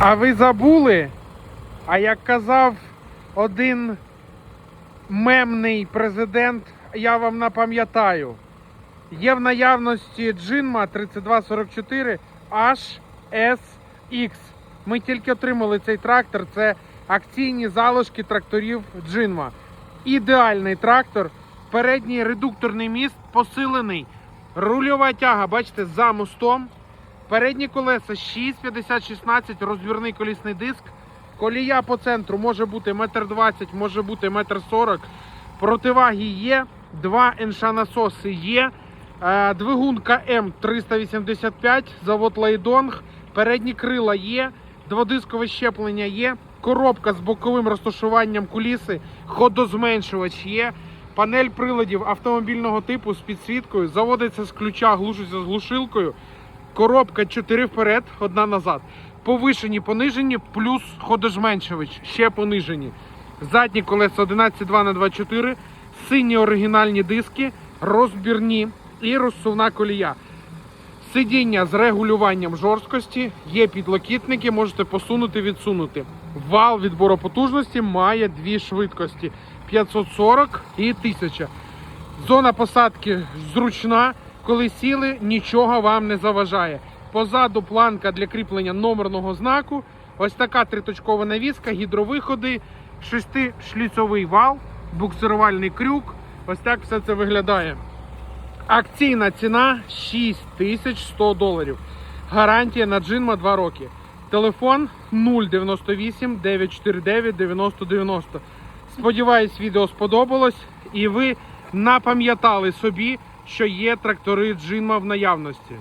А ви забули? А як казав один мемний президент, я вам напам'ятаю. Є в наявності Джинма 3244 HSX. Ми тільки отримали цей трактор. Це акційні залишки тракторів Джинма. Ідеальний трактор. Передній редукторний міст посилений. Рульова тяга, бачите, за мостом. Передні колеса 6,50-16, розбірний колісний диск. Колія по центру може бути 1,20 м, може бути 1,40 м. Противаги є, два НШ насоси є. Е, Двигун КМ 385, завод Лайдонг, передні крила є, дводискове щеплення є, коробка з боковим розташуванням куліси, ходозменшувач є. Панель приладів автомобільного типу з підсвіткою, заводиться з ключа, глушиться з глушилкою. Коробка 4 вперед, одна назад. Повишені, понижені, плюс ходожменшувач, ще понижені. Задні колеса 11,2 на 24 сині оригінальні диски, розбірні і розсувна колія. Сидіння з регулюванням жорсткості, є підлокітники, можете посунути, відсунути. Вал відбору потужності має дві швидкості 540 і 1000. Зона посадки зручна. Коли сіли, нічого вам не заважає. Позаду планка для кріплення номерного знаку. Ось така триточкова навіска, гідровиходи, шестишліцовий вал, буксирувальний крюк. Ось так все це виглядає. Акційна ціна 6100 доларів. Гарантія на джинма 2 роки. Телефон 098 949 9090. Сподіваюсь, відео сподобалось і ви напам'ятали собі, що є трактори джинма в наявності.